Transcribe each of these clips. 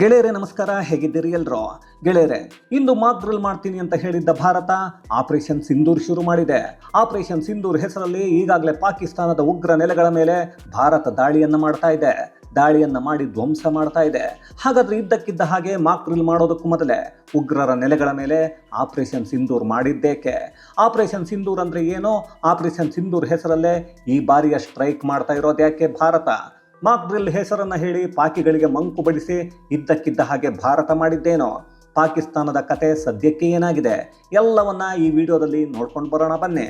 ಗೆಳೆಯರೇ, ನಮಸ್ಕಾರ. ಹೇಗಿದ್ದೀರಿ ಎಲ್ರು? ಗೆಳೆಯರೆ, ಇಂದು ಮಾದ್ರಲ್ ಮಾಡ್ತೀನಿ ಅಂತ ಹೇಳಿದ್ದ ಭಾರತ ಆಪರೇಷನ್ ಸಿಂಧೂರ್ ಶುರು ಮಾಡಿದೆ. ಆಪರೇಷನ್ ಸಿಂಧೂರ್ ಹೆಸರಲ್ಲಿ ಈಗಾಗಲೇ ಪಾಕಿಸ್ತಾನದ ಉಗ್ರ ನೆಲೆಗಳ ಮೇಲೆ ಭಾರತ ದಾಳಿಯನ್ನು ಮಾಡ್ತಾ ಇದೆ. ದಾಳಿಯನ್ನು ಮಾಡಿ ಧ್ವಂಸ ಮಾಡ್ತಾ ಇದೆ. ಹಾಗಾದ್ರೆ ಇದ್ದಕ್ಕಿದ್ದ ಹಾಗೆ ಮಾಕ್ರಿಲ್ ಮಾಡೋದಕ್ಕೂ ಮೊದಲೇ ಉಗ್ರರ ನೆಲೆಗಳ ಮೇಲೆ ಆಪರೇಷನ್ ಸಿಂಧೂರ್ ಮಾಡಿದ್ದೇಕೆ? ಆಪರೇಷನ್ ಸಿಂಧೂರ್ ಅಂದರೆ ಏನೋ? ಆಪರೇಷನ್ ಸಿಂಧೂರ್ ಹೆಸರಲ್ಲೇ ಈ ಬಾರಿಯ ಸ್ಟ್ರೈಕ್ ಮಾಡ್ತಾ ಇರೋದು ಯಾಕೆ ಭಾರತ? ಮಾಕ್ ಡ್ರಿಲ್ ಹೆಸರನ್ನ ಹೇಳಿ ಪಾಕಿಗಳಿಗೆ ಮಂಕು ಬಡಿಸಿ ಇದ್ದಕ್ಕಿದ್ದ ಹಾಗೆ ಭಾರತ ಮಾಡಿದ್ದೇನೋ. ಪಾಕಿಸ್ತಾನದ ಕತೆ ಸದ್ಯಕ್ಕೆ ಏನಾಗಿದೆ? ಎಲ್ಲವನ್ನ ಈ ವಿಡಿಯೋದಲ್ಲಿ ನೋಡ್ಕೊಂಡು ಬರೋಣ ಬನ್ನಿ.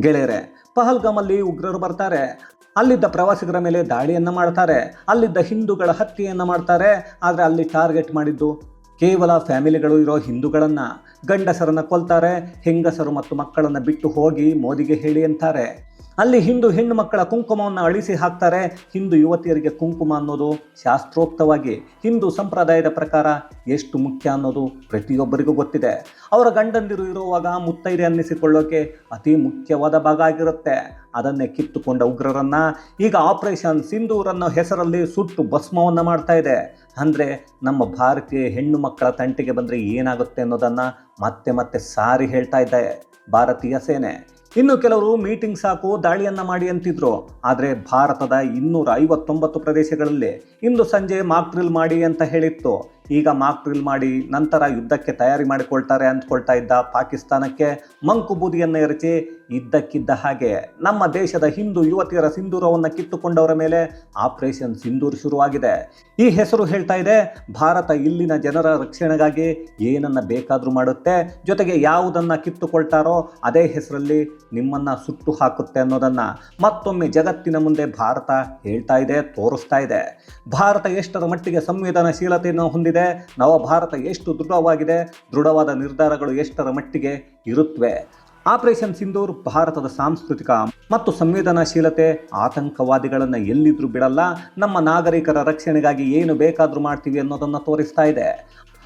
ಗೆಳೆಯರೆ, ಪಹಲ್ಗಾಮಲ್ಲಿ ಉಗ್ರರು ಬರ್ತಾರೆ. ಅಲ್ಲಿದ್ದ ಪ್ರವಾಸಿಗರ ಮೇಲೆ ದಾಳಿಯನ್ನ ಮಾಡ್ತಾರೆ. ಅಲ್ಲಿದ್ದ ಹಿಂದೂಗಳ ಹತ್ಯೆಯನ್ನ ಮಾಡ್ತಾರೆ. ಆದರೆ ಅಲ್ಲಿ ಟಾರ್ಗೆಟ್ ಮಾಡಿದ್ದು ಕೇವಲ ಫ್ಯಾಮಿಲಿಗಳು ಇರೋ ಹಿಂದೂಗಳನ್ನು ಗಂಡಸರನ್ನು ಕೊಲ್ತಾರೆ, ಹೆಂಗಸರು ಮತ್ತು ಮಕ್ಕಳನ್ನು ಬಿಟ್ಟು ಹೋಗಿ ಮೋದಿಗೆ ಹೇಳಿ ಅಂತಾರೆ. ಅಲ್ಲಿ ಹಿಂದೂ ಹೆಣ್ಣು ಮಕ್ಕಳ ಕುಂಕುಮವನ್ನು ಅಳಿಸಿ ಹಾಕ್ತಾರೆ. ಹಿಂದೂ ಯುವತಿಯರಿಗೆ ಕುಂಕುಮ ಅನ್ನೋದು ಶಾಸ್ತ್ರೋಕ್ತವಾಗಿ ಹಿಂದೂ ಸಂಪ್ರದಾಯದ ಪ್ರಕಾರ ಎಷ್ಟು ಮುಖ್ಯ ಅನ್ನೋದು ಪ್ರತಿಯೊಬ್ಬರಿಗೂ ಗೊತ್ತಿದೆ. ಅವರ ಗಂಡಂದಿರು ಇರುವಾಗ ಮುತ್ತೈದೆ ಅನ್ನಿಸಿಕೊಳ್ಳೋಕೆ ಅತಿ ಮುಖ್ಯವಾದ ಭಾಗ ಆಗಿರುತ್ತೆ. ಅದನ್ನೇ ಕಿತ್ತುಕೊಂಡ ಉಗ್ರರನ್ನು ಈಗ ಆಪರೇಷನ್ ಸಿಂಧೂರನ್ನು ಹೆಸರಲ್ಲಿ ಸುಟ್ಟು ಭಸ್ಮವನ್ನು ಮಾಡ್ತಾ ಇದೆ. ಅಂದರೆ ನಮ್ಮ ಭಾರತೀಯ ಹೆಣ್ಣು ಮಕ್ಕಳ ತಂಟೆಗೆ ಬಂದರೆ ಏನಾಗುತ್ತೆ ಅನ್ನೋದನ್ನು ಮತ್ತೆ ಮತ್ತೆ ಸಾರಿ ಹೇಳ್ತಾ ಇದ್ದ ಭಾರತೀಯ ಸೇನೆ. ಇನ್ನು ಕೆಲವರು ಮೀಟಿಂಗ್ ಸಾಕು, ದಾಳಿಯನ್ನ ಮಾಡಿ ಅಂತಿದ್ರು. ಆದರೆ ಭಾರತದ ಇನ್ನೂರ ಐವತ್ತೊಂಬತ್ತು ಪ್ರದೇಶಗಳಲ್ಲಿ ಇಂದು ಸಂಜೆ ಮಾಕ್ ಡ್ರಿಲ್ ಮಾಡಿ ಅಂತ ಹೇಳಿತ್ತು. ಈಗ ಮಾಕ್ ಡ್ರಿಲ್ ಮಾಡಿ ನಂತರ ಯುದ್ಧಕ್ಕೆ ತಯಾರಿ ಮಾಡಿಕೊಳ್ತಾರೆ ಅಂದ್ಕೊಳ್ತಾ ಇದ್ದ ಪಾಕಿಸ್ತಾನಕ್ಕೆ ಮಂಕು ಬೂದಿಯನ್ನು ಎರಚಿ ಇದ್ದಕ್ಕಿದ್ದ ಹಾಗೆ ನಮ್ಮ ದೇಶದ ಹಿಂದೂ ಯುವತಿಯರ ಸಿಂಧೂರವನ್ನು ಕಿತ್ತುಕೊಂಡವರ ಮೇಲೆ ಆಪರೇಷನ್ ಸಿಂಧೂರ್ ಶುರುವಾಗಿದೆ. ಈ ಹೆಸರು ಹೇಳ್ತಾ ಇದೆ, ಭಾರತ ಇಲ್ಲಿನ ಜನರ ರಕ್ಷಣೆಗಾಗಿ ಏನನ್ನ ಬೇಕಾದರೂ ಮಾಡುತ್ತೆ, ಜೊತೆಗೆ ಯಾವುದನ್ನ ಕಿತ್ತುಕೊಳ್ತಾರೋ ಅದೇ ಹೆಸರಲ್ಲಿ ನಿಮ್ಮನ್ನ ಸುಟ್ಟು ಹಾಕುತ್ತೆ ಅನ್ನೋದನ್ನ ಮತ್ತೊಮ್ಮೆ ಜಗತ್ತಿನ ಮುಂದೆ ಭಾರತ ಹೇಳ್ತಾ ಇದೆ, ತೋರಿಸ್ತಾ ಇದೆ. ಭಾರತ ಎಷ್ಟರ ಮಟ್ಟಿಗೆ ಸಂವೇದನಾಶೀಲತೆಯನ್ನು ಹೊಂದಿದೆ ನವ ಭಾರತ ಎಷ್ಟು ದೃಢವಾಗಿದೆ, ದೃಢವಾದ ನಿರ್ಧಾರಗಳು ಎಷ್ಟರ ಮಟ್ಟಿಗೆ ಇರುತ್ತವೆ? ಆಪರೇಷನ್ ಸಿಂಧೂರ್ ಭಾರತದ ಸಾಂಸ್ಕೃತಿಕ ಮತ್ತು ಸಂವೇದನಾಶೀಲತೆ ಆತಂಕವಾದಿಗಳನ್ನು ಎಲ್ಲಿದ್ರೂ ಬಿಡಲ್ಲ. ನಮ್ಮ ನಾಗರಿಕರ ರಕ್ಷಣೆಗಾಗಿ ಏನು ಬೇಕಾದರೂ ಮಾಡ್ತೀವಿ ಅನ್ನೋದನ್ನು ತೋರಿಸ್ತಾ ಇದೆ.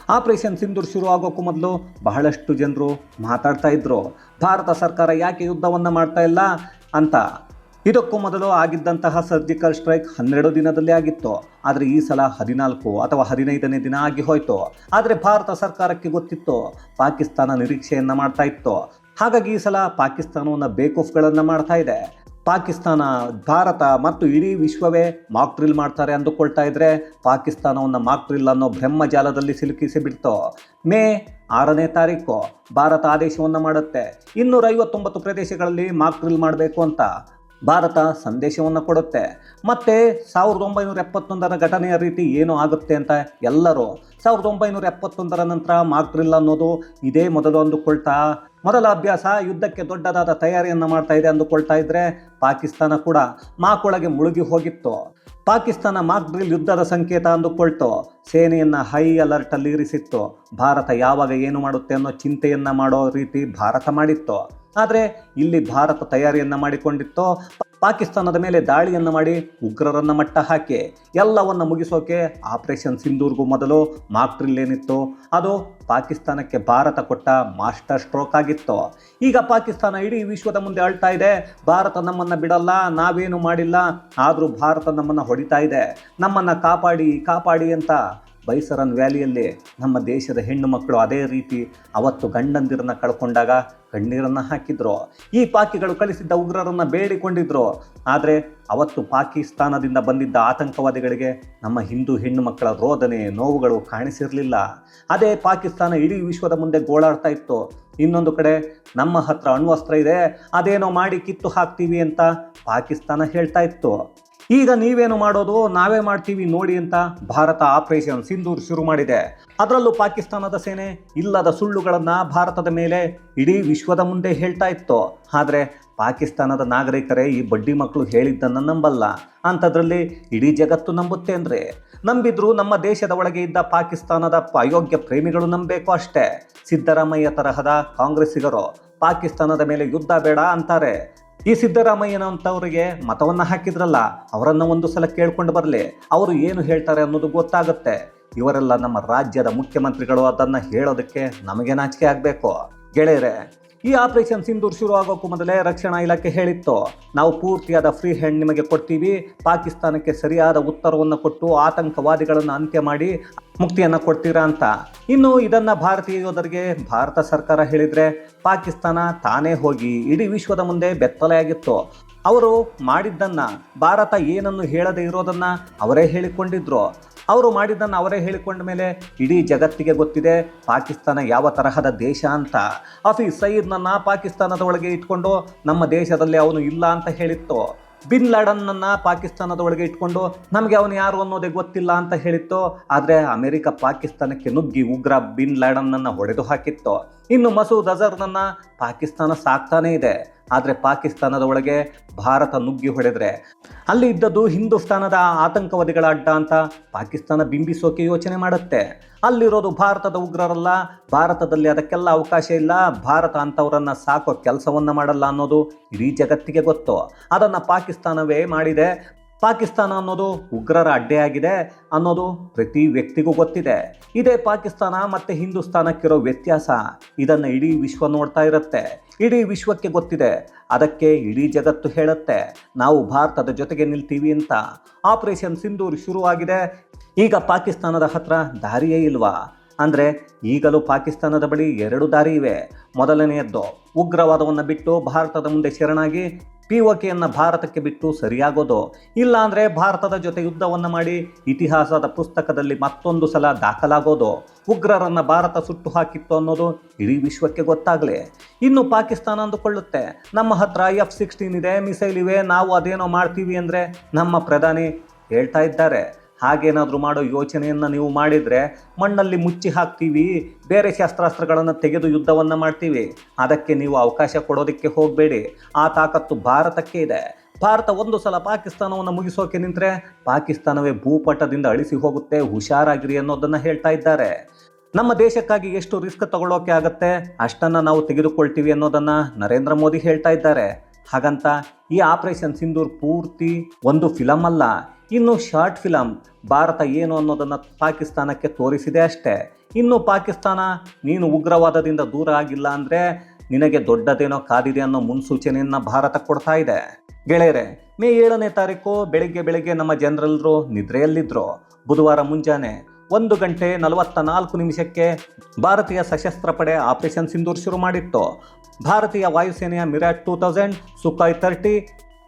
ಆಪರೇಷನ್ ಸಿಂಧೂರ್ ಶುರು ಆಗೋಕ್ಕೂ ಮೊದಲು ಬಹಳಷ್ಟು ಜನರು ಮಾತಾಡ್ತಾ ಇದ್ರು. ಭಾರತ ಸರ್ಕಾರ ಯಾಕೆ ಯುದ್ಧವನ್ನು ಮಾಡ್ತಾ ಇಲ್ಲ ಅಂತ ಇದಕ್ಕೂ ಮೊದಲು ಆಗಿದ್ದಂತಹ ಸರ್ಜಿಕಲ್ ಸ್ಟ್ರೈಕ್ ಹನ್ನೆರಡು ದಿನದಲ್ಲಿ ಆಗಿತ್ತು. ಆದರೆ ಈ ಸಲ ಹದಿನಾಲ್ಕು ಅಥವಾ ಹದಿನೈದನೇ ದಿನ ಆಗಿ ಹೋಯಿತು. ಆದರೆ ಭಾರತ ಸರ್ಕಾರಕ್ಕೆ ಗೊತ್ತಿತ್ತು, ಪಾಕಿಸ್ತಾನ ನಿರೀಕ್ಷೆಯನ್ನ ಮಾಡ್ತಾ ಇತ್ತು. ಹಾಗಾಗಿ ಈ ಸಲ ಪಾಕಿಸ್ತಾನವನ್ನು ಬೇಕೂಫ್ಗಳನ್ನು ಮಾಡ್ತಾ ಇದೆ. ಪಾಕಿಸ್ತಾನ, ಭಾರತ ಮತ್ತು ಇಡೀ ವಿಶ್ವವೇ ಮಾಕ್ ಡ್ರಿಲ್ ಮಾಡ್ತಾರೆ ಅಂದುಕೊಳ್ತಾ ಇದ್ರೆ ಪಾಕಿಸ್ತಾನವನ್ನು ಮಾಕ್ ಡ್ರಿಲ್ ಅನ್ನೋ ಬ್ರಹ್ಮಜಾಲದಲ್ಲಿ ಬಿಡ್ತು ಮೇ ಆರನೇ ತಾರೀಕು ಭಾರತ ಆದೇಶವನ್ನು ಮಾಡುತ್ತೆ. ಇನ್ನೂರ ಐವತ್ತೊಂಬತ್ತು ಪ್ರದೇಶಗಳಲ್ಲಿ ಮಾಕ್ ಡ್ರಿಲ್ ಮಾಡಬೇಕು ಅಂತ. ಭಾರತ ಸಂದೇಶವನ್ನು ಕೊಡುತ್ತೆ. ಮತ್ತು ಸಾವಿರದ ಒಂಬೈನೂರ ಎಪ್ಪತ್ತೊಂದರ ಘಟನೆಯ ರೀತಿ ಏನು ಆಗುತ್ತೆ ಅಂತ ಎಲ್ಲರೂ ಸಾವಿರದ ಒಂಬೈನೂರ ಎಪ್ಪತ್ತೊಂದರ ನಂತರ ಮಾಡ್ತಿಲ್ಲ ಅನ್ನೋದು ಇದೇ ಮೊದಲು ಅಂದುಕೊಳ್ತಾ, ಮೊದಲ ಅಭ್ಯಾಸ ಯುದ್ಧಕ್ಕೆ ದೊಡ್ಡದಾದ ತಯಾರಿಯನ್ನು ಮಾಡ್ತಾ ಇದೆ ಅಂದುಕೊಳ್ತಾ ಇದ್ರೆ ಪಾಕಿಸ್ತಾನ ಕೂಡ ಮಾಕೊಳಗೆ ಮುಳುಗಿ ಹೋಗಿತ್ತು. ಪಾಕಿಸ್ತಾನ ಮಾಕ್ ಯುದ್ಧದ ಸಂಕೇತ ಅಂದುಕೊಳ್ತು, ಸೇನೆಯನ್ನು ಹೈ ಅಲರ್ಟಲ್ಲಿ ಇರಿಸಿತ್ತು. ಭಾರತ ಯಾವಾಗ ಏನು ಮಾಡುತ್ತೆ ಅನ್ನೋ ಚಿಂತೆಯನ್ನು ಮಾಡೋ ರೀತಿ ಭಾರತ ಮಾಡಿತ್ತು. ಆದರೆ ಇಲ್ಲಿ ಭಾರತ ತಯಾರಿಯನ್ನು ಮಾಡಿಕೊಂಡಿತ್ತೋ, ಪಾಕಿಸ್ತಾನದ ಮೇಲೆ ದಾಳಿಯನ್ನು ಮಾಡಿ ಉಗ್ರರನ್ನ ಮಟ್ಟ ಹಾಕಿ ಎಲ್ಲವನ್ನು ಮುಗಿಸೋಕೆ ಆಪರೇಷನ್ ಸಿಂಧೂರ್ಗೂ ಮೊದಲು ಮಾಕ್ಟ್ರಿಲ್ ಏನಿತ್ತು? ಅದು ಪಾಕಿಸ್ತಾನಕ್ಕೆ ಭಾರತ ಕೊಟ್ಟ ಮಾಸ್ಟರ್ ಸ್ಟ್ರೋಕ್ ಆಗಿತ್ತು. ಈಗ ಪಾಕಿಸ್ತಾನ ಇಡೀ ವಿಶ್ವದ ಮುಂದೆ ಅಳ್ತಾ ಇದೆ. ಭಾರತ ನಮ್ಮನ್ನು ಬಿಡಲ್ಲ, ನಾವೇನು ಮಾಡಿಲ್ಲ, ಆದರೂ ಭಾರತ ನಮ್ಮನ್ನು ಹೊಡಿತಾ ಇದೆ. ನಮ್ಮನ್ನು ಕಾಪಾಡಿ ಕಾಪಾಡಿ ಅಂತ ಬೈಸರನ್ ವ್ಯಾಲಿಯಲ್ಲಿ ನಮ್ಮ ದೇಶದ ಹೆಣ್ಣು ಮಕ್ಕಳು ಅದೇ ರೀತಿ ಅವತ್ತು ಗಂಡಂದಿರನ್ನ ಕಳ್ಕೊಂಡಾಗ ಕಣ್ಣೀರನ್ನು ಹಾಕಿದ್ರು. ಈ ಪಾಕಿಗಳು ಕಳಿಸಿದ್ದ ಉಗ್ರರನ್ನ ಬೇಡಿಕೊಂಡಿದ್ರು. ಆದರೆ ಅವತ್ತು ಪಾಕಿಸ್ತಾನದಿಂದ ಬಂದಿದ್ದ ಆತಂಕವಾದಿಗಳಿಗೆ ನಮ್ಮ ಹಿಂದೂ ಹೆಣ್ಣು ಮಕ್ಕಳ ರೋದನೆ, ನೋವುಗಳು ಕಾಣಿಸಿರಲಿಲ್ಲ. ಅದೇ ಪಾಕಿಸ್ತಾನ ಇಡೀ ವಿಶ್ವದ ಮುಂದೆ ಗೋಳಾಡ್ತಾ ಇತ್ತು. ಇನ್ನೊಂದು ಕಡೆ ನಮ್ಮ ಹತ್ರ ಅಣ್ವಸ್ತ್ರ ಇದೆ, ಅದೇನೋ ಮಾಡಿ ಕಿತ್ತು ಹಾಕ್ತೀವಿ ಅಂತ ಪಾಕಿಸ್ತಾನ ಹೇಳ್ತಾ ಇತ್ತು. ಈಗ ನೀವೇನು ಮಾಡೋದು? ನಾವೇ ಮಾಡ್ತೀವಿ ನೋಡಿ ಅಂತ ಭಾರತ ಆಪರೇಷನ್ ಸಿಂಧೂರ್ ಶುರು ಮಾಡಿದೆ. ಅದರಲ್ಲೂ ಪಾಕಿಸ್ತಾನದ ಸೇನೆ ಇಲ್ಲದ ಸುಳ್ಳುಗಳನ್ನ ಭಾರತದ ಮೇಲೆ ಇಡೀ ವಿಶ್ವದ ಮುಂದೆ ಹೇಳ್ತಾ ಇತ್ತು. ಆದರೆ ಪಾಕಿಸ್ತಾನದ ನಾಗರಿಕರೇ ಈ ಬಡ್ಡಿ ಮಕ್ಕಳು ಹೇಳಿದ್ದನ್ನು ನಂಬಲ್ಲ. ಅಂಥದ್ರಲ್ಲಿ ಇಡೀ ಜಗತ್ತು ನಂಬುತ್ತೆ ಅಂದರೆ. ನಂಬಿದ್ರು ನಮ್ಮ ದೇಶದ ಒಳಗೆ ಇದ್ದ ಪಾಕಿಸ್ತಾನದ ಅಯೋಗ್ಯ ಪ್ರೇಮಿಗಳು ನಂಬಬೇಕು ಅಷ್ಟೇ. ಸಿದ್ದರಾಮಯ್ಯ ತರಹದ ಕಾಂಗ್ರೆಸ್ಸಿಗರು ಪಾಕಿಸ್ತಾನದ ಮೇಲೆ ಯುದ್ಧ ಬೇಡ ಅಂತಾರೆ. ಈ ಸಿದ್ದರಾಮಯ್ಯನಂತವರಿಗೆ ಮತವನ್ನ ಹಾಕಿದ್ರಲ್ಲ, ಅವರನ್ನ ಒಂದು ಸಲ ಕೇಳ್ಕೊಂಡು ಬರಲಿ. ಅವರು ಏನು ಹೇಳ್ತಾರೆ ಅನ್ನೋದು ಗೊತ್ತಾಗುತ್ತೆ. ಇವರೆಲ್ಲ ನಮ್ಮ ರಾಜ್ಯದ ಮುಖ್ಯಮಂತ್ರಿಗಳು ಅದನ್ನ ಹೇಳೋದಕ್ಕೆ ನಮಗೆ ನಾಚಿಕೆ ಆಗಬೇಕು. ಗೆಳೆಯರೆ ಈ ಆಪರೇಷನ್ ಸಿಂಧೂರ್ ಶುರು ಆಗೋಕ್ಕೂ ಮೊದಲೇ ರಕ್ಷಣಾ ಇಲಾಖೆ ಹೇಳಿತ್ತು. ನಾವು ಪೂರ್ತಿಯಾದ ಫ್ರೀ ಹ್ಯಾಂಡ್ ನಿಮಗೆ ಕೊಡ್ತೀವಿ. ಪಾಕಿಸ್ತಾನಕ್ಕೆ ಸರಿಯಾದ ಉತ್ತರವನ್ನು ಕೊಟ್ಟು ಆತಂಕವಾದಿಗಳನ್ನು ಅಂತ್ಯ ಮಾಡಿ ಮುಕ್ತಿಯನ್ನು ಕೊಡ್ತೀರಾ ಅಂತ. ಇನ್ನು ಇದನ್ನ ಭಾರತೀಯ ಯೋಧರಿಗೆ ಭಾರತ ಸರ್ಕಾರ ಹೇಳಿದ್ರೆ ಪಾಕಿಸ್ತಾನ ತಾನೇ ಹೋಗಿ ಇಡೀ ವಿಶ್ವದ ಮುಂದೆ ಬೆತ್ತಲೆಯಾಗಿತ್ತು ಅವರು ಮಾಡಿದ್ದನ್ನು ಭಾರತ ಏನನ್ನು ಹೇಳದೇ ಇರೋದನ್ನು ಅವರೇ ಹೇಳಿಕೊಂಡಿದ್ರು. ಅವರು ಮಾಡಿದ್ದನ್ನು ಅವರೇ ಹೇಳಿಕೊಂಡ ಮೇಲೆ ಇಡೀ ಜಗತ್ತಿಗೆ ಗೊತ್ತಿದೆ ಪಾಕಿಸ್ತಾನ ಯಾವ ತರಹದ ದೇಶ ಅಂತ. ಹಫೀಸ್ ಸೈದ್ನನ್ನು ಪಾಕಿಸ್ತಾನದ ಒಳಗೆ ಇಟ್ಕೊಂಡು ನಮ್ಮ ದೇಶದಲ್ಲಿ ಅವನು ಇಲ್ಲ ಅಂತ ಹೇಳಿತ್ತು. ಬಿನ್ ಲಾಡನ್ನನ್ನ ಪಾಕಿಸ್ತಾನದ ಒಳಗೆ ಇಟ್ಕೊಂಡು ನಮಗೆ ಅವನು ಯಾರು ಅನ್ನೋದೇ ಗೊತ್ತಿಲ್ಲ ಅಂತ ಹೇಳಿತ್ತು. ಆದರೆ ಅಮೆರಿಕ ಪಾಕಿಸ್ತಾನಕ್ಕೆ ನುಗ್ಗಿ ಉಗ್ರ ಬಿನ್ ಲಾಡನ್ನನ್ನು ಹೊಡೆದು ಹಾಕಿತ್ತು. ಇನ್ನು ಮಸೂದ್ ಅಜರ್ನನ್ನು ಪಾಕಿಸ್ತಾನ ಸಾಕ್ತಾನೇ ಇದೆ. ಆದರೆ ಪಾಕಿಸ್ತಾನದ ಒಳಗೆ ಭಾರತ ನುಗ್ಗಿ ಹೊಡೆದ್ರೆ ಅಲ್ಲಿ ಇದ್ದದ್ದು ಹಿಂದೂಸ್ತಾನದ ಆತಂಕವಾದಿಗಳ ಅಡ್ಡ ಅಂತ ಪಾಕಿಸ್ತಾನ ಬಿಂಬಿಸೋಕೆ ಯೋಚನೆ ಮಾಡುತ್ತೆ. ಅಲ್ಲಿರೋದು ಭಾರತದ ಉಗ್ರರಲ್ಲ, ಭಾರತದಲ್ಲಿ ಅದಕ್ಕೆಲ್ಲ ಅವಕಾಶ ಇಲ್ಲ, ಭಾರತ ಅಂಥವರನ್ನು ಸಾಕೋ ಕೆಲಸವನ್ನು ಮಾಡಲ್ಲ ಅನ್ನೋದು ಇಡೀ ಜಗತ್ತಿಗೆ ಗೊತ್ತು. ಅದನ್ನು ಪಾಕಿಸ್ತಾನವೇ ಮಾಡಿದೆ ಪಾಕಿಸ್ತಾನ ಅನ್ನೋದು ಉಗ್ರರ ಅಡ್ಡೆಯಾಗಿದೆ ಅನ್ನೋದು ಪ್ರತಿ ವ್ಯಕ್ತಿಗೂ ಗೊತ್ತಿದೆ. ಇದೇ ಪಾಕಿಸ್ತಾನ ಮತ್ತೆ ಹಿಂದೂಸ್ತಾನಕ್ಕಿರೋ ವ್ಯತ್ಯಾಸ. ಇದನ್ನು ಇಡೀ ವಿಶ್ವ ನೋಡ್ತಾ ಇರುತ್ತೆ. ಇಡೀ ವಿಶ್ವಕ್ಕೆ ಗೊತ್ತಿದೆ. ಅದಕ್ಕೆ ಇಡೀ ಜಗತ್ತು ಹೇಳುತ್ತೆ. ನಾವು ಭಾರತದ ಜೊತೆಗೆ ನಿಲ್ತೀವಿ ಅಂತ. ಆಪರೇಷನ್ ಸಿಂಧೂರ್ ಶುರುವಾಗಿದೆ. ಈಗ ಪಾಕಿಸ್ತಾನದ ಹತ್ರ ದಾರಿಯೇ ಇಲ್ವಾ? ಅಂದರೆ ಈಗಲೂ ಪಾಕಿಸ್ತಾನದ ಬಳಿ ಎರಡು ದಾರಿ ಇವೆ. ಮೊದಲನೆಯದ್ದು ಉಗ್ರವಾದವನ್ನು ಬಿಟ್ಟು ಭಾರತದ ಮುಂದೆ ಶರಣಾಗಿ ಪಿ ಒಕೆಯನ್ನು ಕೆಯನ್ನು ಭಾರತಕ್ಕೆ ಬಿಟ್ಟು ಸರಿಯಾಗೋದು? ಇಲ್ಲಾಂದರೆ ಭಾರತದ ಜೊತೆ ಯುದ್ಧವನ್ನು ಮಾಡಿ ಇತಿಹಾಸದ ಪುಸ್ತಕದಲ್ಲಿ ಮತ್ತೊಂದು ಸಲ ದಾಖಲಾಗೋದು? ಉಗ್ರರನ್ನು ಭಾರತ ಸುಟ್ಟು ಹಾಕಿತ್ತು ಅನ್ನೋದು ಇಡೀ ವಿಶ್ವಕ್ಕೆ ಗೊತ್ತಾಗಲಿ. ಇನ್ನು ಪಾಕಿಸ್ತಾನ ಅಂದುಕೊಳ್ಳುತ್ತೆ. ನಮ್ಮ ಹತ್ರ ಎಫ್ ಸಿಕ್ಸ್ಟೀನ್ ಇದೆ, ಮಿಸೈಲ್ ಇವೆ, ನಾವು ಅದೇನೋ ಮಾಡ್ತೀವಿ ಅಂದರೆ ನಮ್ಮ ಪ್ರಧಾನಿ ಹೇಳ್ತಾ ಇದ್ದಾರೆ. ಹಾಗೇನಾದರೂ ಮಾಡೋ ಯೋಚನೆಯನ್ನು ನೀವು ಮಾಡಿದರೆ ಮಣ್ಣಲ್ಲಿ ಮುಚ್ಚಿ ಹಾಕ್ತೀವಿ, ಬೇರೆ ಶಸ್ತ್ರಾಸ್ತ್ರಗಳನ್ನು ತೆಗೆದು ಯುದ್ಧವನ್ನು ಮಾಡ್ತೀವಿ. ಅದಕ್ಕೆ ನೀವು ಅವಕಾಶ ಕೊಡೋದಕ್ಕೆ ಹೋಗಬೇಡಿ. ಆ ತಾಕತ್ತು ಭಾರತಕ್ಕೆ ಇದೆ. ಭಾರತ ಒಂದು ಸಲ ಪಾಕಿಸ್ತಾನವನ್ನು ಮುಗಿಸೋಕೆ ನಿಂತರೆ ಪಾಕಿಸ್ತಾನವೇ ಭೂಪಟದಿಂದ ಅಳಿಸಿ ಹೋಗುತ್ತೆ, ಹುಷಾರಾಗಿರಿ ಅನ್ನೋದನ್ನು ಹೇಳ್ತಾ ಇದ್ದಾರೆ. ನಮ್ಮ ದೇಶಕ್ಕಾಗಿ ಎಷ್ಟು ರಿಸ್ಕ್ ತಗೊಳ್ಳೋಕೆ ಆಗುತ್ತೆ, ಅಷ್ಟನ್ನು ನಾವು ತೆಗೆದುಕೊಳ್ತೀವಿ ಅನ್ನೋದನ್ನು ನರೇಂದ್ರ ಮೋದಿ ಹೇಳ್ತಾ ಇದ್ದಾರೆ. ಹಾಗಂತ ಈ ಆಪರೇಷನ್ ಸಿಂಧೂರ್ ಪೂರ್ತಿ ಒಂದು ಫಿಲಮ್ ಅಲ್ಲ, ಇನ್ನು ಶಾರ್ಟ್ ಫಿಲಮ್ ಭಾರತ ಏನು ಅನ್ನೋದನ್ನು ಪಾಕಿಸ್ತಾನಕ್ಕೆ ತೋರಿಸಿದೆ ಅಷ್ಟೇ. ಇನ್ನು ಪಾಕಿಸ್ತಾನ ನೀನು ಉಗ್ರವಾದದಿಂದ ದೂರ ಆಗಿಲ್ಲ ಅಂದರೆ ನಿನಗೆ ದೊಡ್ಡದೇನೋ ಕಾದಿದೆ ಅನ್ನೋ ಮುನ್ಸೂಚನೆಯನ್ನು ಭಾರತ ಕೊಡ್ತಾ ಇದೆ. ಗೆಳೆಯರೆ, ಮೇ ಏಳನೇ ತಾರೀಕು ಬೆಳಿಗ್ಗೆ ಬೆಳಿಗ್ಗೆ ನಮ್ಮ ಜನರಲ್ರು ನಿದ್ರೆಯಲ್ಲಿದ್ದರು ಬುಧವಾರ ಮುಂಜಾನೆ ಒಂದು ಗಂಟೆ ನಲವತ್ತ ನಾಲ್ಕು ನಿಮಿಷಕ್ಕೆ ಭಾರತೀಯ ಸಶಸ್ತ್ರ ಪಡೆ ಆಪರೇಷನ್ ಸಿಂಧೂರ್ ಶುರು ಮಾಡಿತ್ತು. ಭಾರತೀಯ ವಾಯುಸೇನೆಯ Mirage two thousand Sukhoi thirty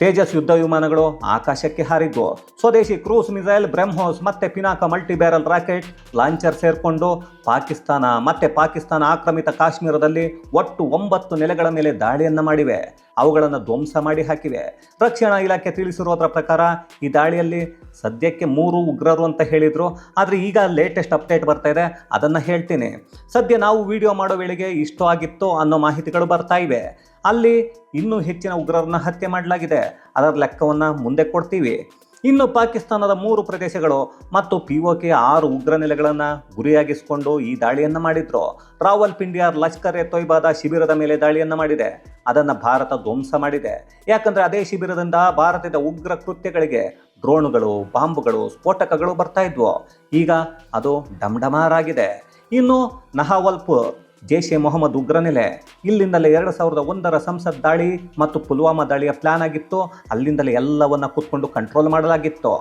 Tejas ಯುದ್ಧ ವಿಮಾನಗಳು ಆಕಾಶಕ್ಕೆ ಹಾರಿದ್ವು ಸ್ವದೇಶಿ ಕ್ರೂಸ್ ಮಿಸೈಲ್ ಬ್ರಹ್ಮೋಸ್ ಮತ್ತೆ Pinaka multi barrel rocket launcher ಸೇರಿಕೊಂಡು ಪಾಕಿಸ್ತಾನ ಮತ್ತೆ ಪಾಕಿಸ್ತಾನ ಆಕ್ರಮಿತ ಕಾಶ್ಮೀರದಲ್ಲಿ ಒಟ್ಟು ಒಂಬತ್ತು ನೆಲೆಗಳ ಮೇಲೆ ದಾಳಿಯನ್ನು ಮಾಡಿವೆ. ಅವುಗಳನ್ನು ಧ್ವಂಸ ಮಾಡಿ ಹಾಕಿವೆ. ರಕ್ಷಣಾ ಇಲಾಖೆ ತಿಳಿಸಿರುವುದರ ಪ್ರಕಾರ ಈ ದಾಳಿಯಲ್ಲಿ ಸದ್ಯಕ್ಕೆ ಮೂರು ಉಗ್ರರು ಅಂತ ಹೇಳಿದರು. ಆದರೆ ಈಗ ಲೇಟೆಸ್ಟ್ ಅಪ್ಡೇಟ್ ಬರ್ತಾ ಇದೆ. ಅದನ್ನು ಹೇಳ್ತೀನಿ. ಸದ್ಯ ನಾವು ವಿಡಿಯೋ ಮಾಡೋ ವೇಳೆಗೆ ಇಷ್ಟು ಆಗಿತ್ತು ಅನ್ನೋ ಮಾಹಿತಿಗಳು ಬರ್ತಾ ಇವೆ. ಅಲ್ಲಿ ಇನ್ನೂ ಹೆಚ್ಚಿನ ಉಗ್ರರನ್ನು ಹತ್ಯೆ ಮಾಡಲಾಗಿದೆ. ಅದರ ಲೆಕ್ಕವನ್ನು ಮುಂದೆ ಕೊಡ್ತೀವಿ. ಇನ್ನು ಪಾಕಿಸ್ತಾನದ ಮೂರು ಪ್ರದೇಶಗಳು ಮತ್ತು ಪಿಒಕೆ ಆರು ಉಗ್ರ ನೆಲೆಗಳನ್ನು ಗುರಿಯಾಗಿಸಿಕೊಂಡು ಈ ದಾಳಿಯನ್ನು ಮಾಡಿದ್ರು. ರಾವಲ್ ಪಿಂಡಿಯಾರ್ ಲಷ್ಕರ್ ಎ ತೊಯ್ಬಾದ ಶಿಬಿರದ ಮೇಲೆ ದಾಳಿಯನ್ನು ಮಾಡಿದೆ. ಅದನ್ನು ಭಾರತ ಧ್ವಂಸ ಮಾಡಿದೆ. ಯಾಕಂದರೆ ಅದೇ ಶಿಬಿರದಿಂದ ಭಾರತದ ಉಗ್ರ ಕೃತ್ಯಗಳಿಗೆ ಡ್ರೋನುಗಳು ಬಾಂಬುಗಳು, ಸ್ಫೋಟಕಗಳು ಬರ್ತಾ ಇದ್ವು. ಈಗ ಅದು ಡಮ್ಡಮಾರಾಗಿದೆ. ಇನ್ನು ನಹಾವಲ್ಪುರ್ ಜೈಷ್ ಎ ಮೊಹಮ್ಮದ್ ಉಗ್ರ ನೆಲೆ ಇಲ್ಲಿಂದಲೇ ಎರಡು ಸಾವಿರದ ಒಂದರ ಸಂಸತ್ ದಾಳಿ ಮತ್ತು ಪುಲ್ವಾಮಾ ದಾಳಿಯ ಪ್ಲಾನ್ ಆಗಿತ್ತು. ಅಲ್ಲಿಂದಲೇ ಎಲ್ಲವನ್ನ ಕೂತ್ಕೊಂಡು ಕಂಟ್ರೋಲ್ ಮಾಡಲಾಗಿತ್ತು.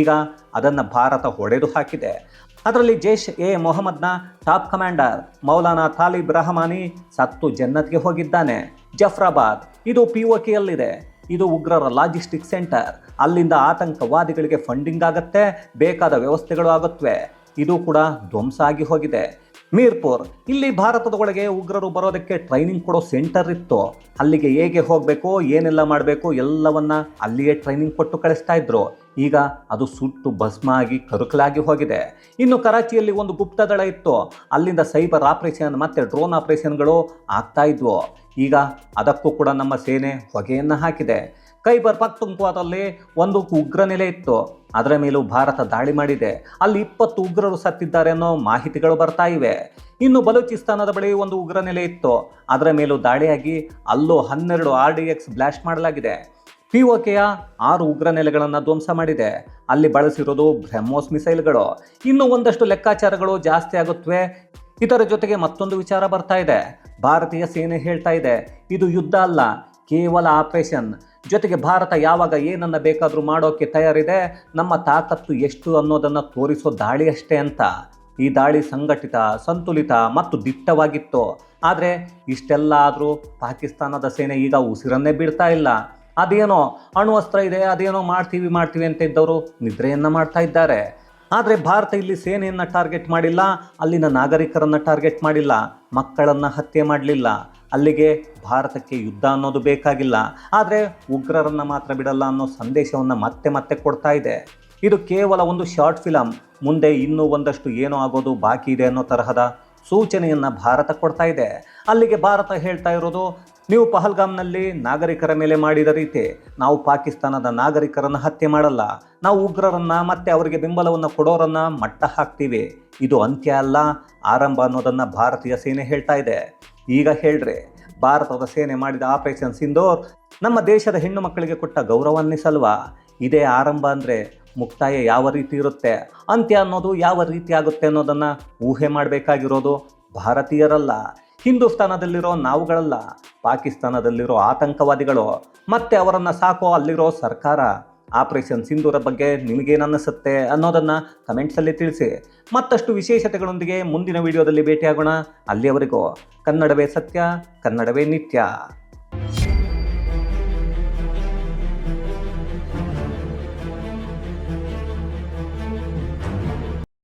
ಈಗ ಅದನ್ನು ಭಾರತ ಹೊಡೆದು ಹಾಕಿದೆ. ಅದರಲ್ಲಿ ಜೈಷ್ ಎ ಮೊಹಮ್ಮದ್ನ ಟಾಪ್ ಕಮಾಂಡರ್ ಮೌಲಾನಾ ತಾಲಿಬ್ ರಹಮಾನಿ ಸತ್ತು ಜನ್ನತ್ಗೆ ಹೋಗಿದ್ದಾನೆ. ಜಫ್ರಾಬಾದ್, ಇದು ಪಿ ಒ ಕೆಯಲ್ಲಿದೆ. ಇದು ಉಗ್ರರ ಲಾಜಿಸ್ಟಿಕ್ ಸೆಂಟರ್. ಅಲ್ಲಿಂದ ಆತಂಕವಾದಿಗಳಿಗೆ ಫಂಡಿಂಗ್ ಆಗುತ್ತೆ, ಬೇಕಾದ ವ್ಯವಸ್ಥೆಗಳು ಆಗುತ್ತವೆ ಇದು ಕೂಡ ಧ್ವಂಸ ಆಗಿ ಹೋಗಿದೆ. ಮೀರ್ಪುರ್. ಇಲ್ಲಿ ಭಾರತದ ಒಳಗೆ ಉಗ್ರರು ಬರೋದಕ್ಕೆ ಟ್ರೈನಿಂಗ್ ಕೊಡೋ ಸೆಂಟರ್ ಇತ್ತು. ಅಲ್ಲಿಗೆ ಹೇಗೆ ಹೋಗಬೇಕು, ಏನೆಲ್ಲ ಮಾಡಬೇಕು, ಎಲ್ಲವನ್ನ ಅಲ್ಲಿಯೇ ಟ್ರೈನಿಂಗ್ ಕೊಟ್ಟು ಕಳಿಸ್ತಾ ಇದ್ರು. ಈಗ ಅದು ಸುಟ್ಟು ಭಸ್ಮ ಆಗಿ ಕರುಕಲಾಗಿ ಹೋಗಿದೆ. ಇನ್ನು ಕರಾಚಿಯಲ್ಲಿ ಒಂದು ಗುಪ್ತದಳ ಇತ್ತು. ಅಲ್ಲಿಂದ ಸೈಬರ್ ಆಪರೇಷನ್ ಮತ್ತೆ ಡ್ರೋನ್ ಆಪರೇಷನ್ಗಳು ಆಗ್ತಾ ಇದ್ವು. ಈಗ ಅದಕ್ಕೂ ಕೂಡ ನಮ್ಮ ಸೇನೆ ಹೊಗೆಯನ್ನು ಹಾಕಿದೆ. ಕೈಬರ್ ಪಕ್ತುಂಕ್ವಾದಲ್ಲಿ ಒಂದು ಉಗ್ರ ನೆಲೆ ಇತ್ತು. ಅದರ ಮೇಲೂ ಭಾರತ ದಾಳಿ ಮಾಡಿದೆ. ಅಲ್ಲಿ ಇಪ್ಪತ್ತು ಉಗ್ರರು ಸತ್ತಿದ್ದಾರೆ ಅನ್ನೋ ಮಾಹಿತಿಗಳು ಬರ್ತಾ ಇವೆ. ಇನ್ನು ಬಲೂಚಿಸ್ತಾನದ ಬಳಿ ಒಂದು ಉಗ್ರ ನೆಲೆ ಇತ್ತು. ಅದರ ಮೇಲೂ ದಾಳಿಯಾಗಿ ಅಲ್ಲೂ ಹನ್ನೆರಡು ಆರ್ ಡಿ ಎಕ್ಸ್ ಬ್ಲಾಸ್ಟ್ ಮಾಡಲಾಗಿದೆ. ಪಿ ಒಕೆಯ ಕೆಯ ಆರು ಉಗ್ರ ನೆಲೆಗಳನ್ನು ಧ್ವಂಸ ಮಾಡಿದೆ. ಅಲ್ಲಿ ಬಳಸಿರೋದು ಬ್ರಹ್ಮೋಸ್ ಮಿಸೈಲ್ಗಳು. ಇನ್ನು ಒಂದಷ್ಟು ಲೆಕ್ಕಾಚಾರಗಳು ಜಾಸ್ತಿ ಆಗುತ್ತವೆ ಇದರ ಜೊತೆಗೆ ಮತ್ತೊಂದು ವಿಚಾರ ಬರ್ತಾ ಇದೆ. ಭಾರತೀಯ ಸೇನೆ ಹೇಳ್ತಾ ಇದೆ. ಇದು ಯುದ್ಧ ಅಲ್ಲ, ಕೇವಲ ಆಪರೇಷನ್. ಜೊತೆಗೆ ಭಾರತ ಯಾವಾಗ ಏನನ್ನು ಬೇಕಾದರೂ ಮಾಡೋಕ್ಕೆ ತಯಾರಿದೆ, ನಮ್ಮ ತಾಕತ್ತು ಎಷ್ಟು ಅನ್ನೋದನ್ನು ತೋರಿಸೋ ದಾಳಿ ಅಷ್ಟೇ ಅಂತ. ಈ ದಾಳಿ ಸಂಘಟಿತ, ಸಂತುಲಿತ ಮತ್ತು ದಿಟ್ಟವಾಗಿತ್ತು. ಆದರೆ ಇಷ್ಟೆಲ್ಲ ಆದರೂ ಪಾಕಿಸ್ತಾನದ ಸೇನೆ ಈಗ ಉಸಿರನ್ನೇ ಬಿಡ್ತಾ ಇಲ್ಲ. ಅದೇನೋ ಅಣ್ವಸ್ತ್ರ ಇದೆ, ಅದೇನೋ ಮಾಡ್ತೀವಿ ಮಾಡ್ತೀವಿ ಅಂತ ಇದ್ದವರು ನಿದ್ರೆಯನ್ನು ಮಾಡ್ತಾ ಇದ್ದಾರೆ. ಆದರೆ ಭಾರತ ಇಲ್ಲಿ ಸೇನೆಯನ್ನು ಟಾರ್ಗೆಟ್ ಮಾಡಿಲ್ಲ, ಅಲ್ಲಿನ ನಾಗರಿಕರನ್ನು ಟಾರ್ಗೆಟ್ ಮಾಡಿಲ್ಲ, ಮಕ್ಕಳನ್ನು ಹತ್ಯೆ ಮಾಡಲಿಲ್ಲ. ಅಲ್ಲಿಗೆ ಭಾರತಕ್ಕೆ ಯುದ್ಧ ಅನ್ನೋದು ಬೇಕಾಗಿಲ್ಲ. ಆದರೆ ಉಗ್ರರನ್ನು ಮಾತ್ರ ಬಿಡಲ್ಲ ಅನ್ನೋ ಸಂದೇಶವನ್ನು ಮತ್ತೆ ಮತ್ತೆ ಕೊಡ್ತಾ ಇದೆ. ಇದು ಕೇವಲ ಒಂದು ಶಾರ್ಟ್ ಫಿಲಮ್ ಮುಂದೆ ಇನ್ನೂ ಒಂದಷ್ಟು ಏನೋ ಆಗೋದು ಬಾಕಿ ಇದೆ ಅನ್ನೋ ತರಹದ ಸೂಚನೆಯನ್ನು ಭಾರತ ಕೊಡ್ತಾ ಇದೆ. ಅಲ್ಲಿಗೆ ಭಾರತ ಹೇಳ್ತಾ ಇರೋದು, ನೀವು ಪಹಲ್ಗಾಮ್ನಲ್ಲಿ ನಾಗರಿಕರ ಮೇಲೆ ಮಾಡಿದ ರೀತಿ, ನಾವು ಪಾಕಿಸ್ತಾನದ ನಾಗರಿಕರನ್ನು ಹತ್ಯೆ ಮಾಡಲ್ಲ. ನಾವು ಉಗ್ರರನ್ನು ಮತ್ತೆ ಅವರಿಗೆ ಬೆಂಬಲವನ್ನು ಕೊಡೋರನ್ನು ಮಟ್ಟ ಹಾಕ್ತೀವಿ. ಇದು ಅಂತ್ಯ ಅಲ್ಲ, ಆರಂಭ ಅನ್ನೋದನ್ನು ಭಾರತೀಯ ಸೇನೆ ಹೇಳ್ತಾ ಇದೆ. ಈಗ ಹೇಳ್ರೆ, ಭಾರತದ ಸೇನೆ ಮಾಡಿದ ಆಪರೇಷನ್ ಸಿಂಧೋರ್ ನಮ್ಮ ದೇಶದ ಹೆಣ್ಣು ಮಕ್ಕಳಿಗೆ ಕೊಟ್ಟ ಗೌರವ ಸಲ್ವಾ ಇದೇ ಆರಂಭ ಅಂದರೆ ಮುಕ್ತಾಯ ಯಾವ ರೀತಿ ಇರುತ್ತೆ? ಅಂತ್ಯ ಅನ್ನೋದು ಯಾವ ರೀತಿ ಆಗುತ್ತೆ ಅನ್ನೋದನ್ನು ಊಹೆ ಮಾಡಬೇಕಾಗಿರೋದು ಭಾರತೀಯರಲ್ಲ. ಹಿಂದೂಸ್ತಾನದಲ್ಲಿರೋ ನಾವುಗಳಲ್ಲ, ಪಾಕಿಸ್ತಾನದಲ್ಲಿರೋ ಆತಂಕವಾದಿಗಳು. ಮತ್ತೆ ಅವರನ್ನು ಸಾಕೋ ಅಲ್ಲಿರೋ ಸರ್ಕಾರ? ಆಪರೇಷನ್ ಸಿಂಧೂರ ಬಗ್ಗೆ ನಿಮಗೇನನ್ನಿಸುತ್ತೆ ಅನ್ನೋದನ್ನು ಕಮೆಂಟ್ಸಲ್ಲಿ ತಿಳಿಸಿ. ಮತ್ತಷ್ಟು ವಿಶೇಷತೆಗಳೊಂದಿಗೆ ಮುಂದಿನ ವಿಡಿಯೋದಲ್ಲಿ ಭೇಟಿಯಾಗೋಣ. ಅಲ್ಲಿಯವರೆಗೂ ಕನ್ನಡವೇ ಸತ್ಯ, ಕನ್ನಡವೇ ನಿತ್ಯ.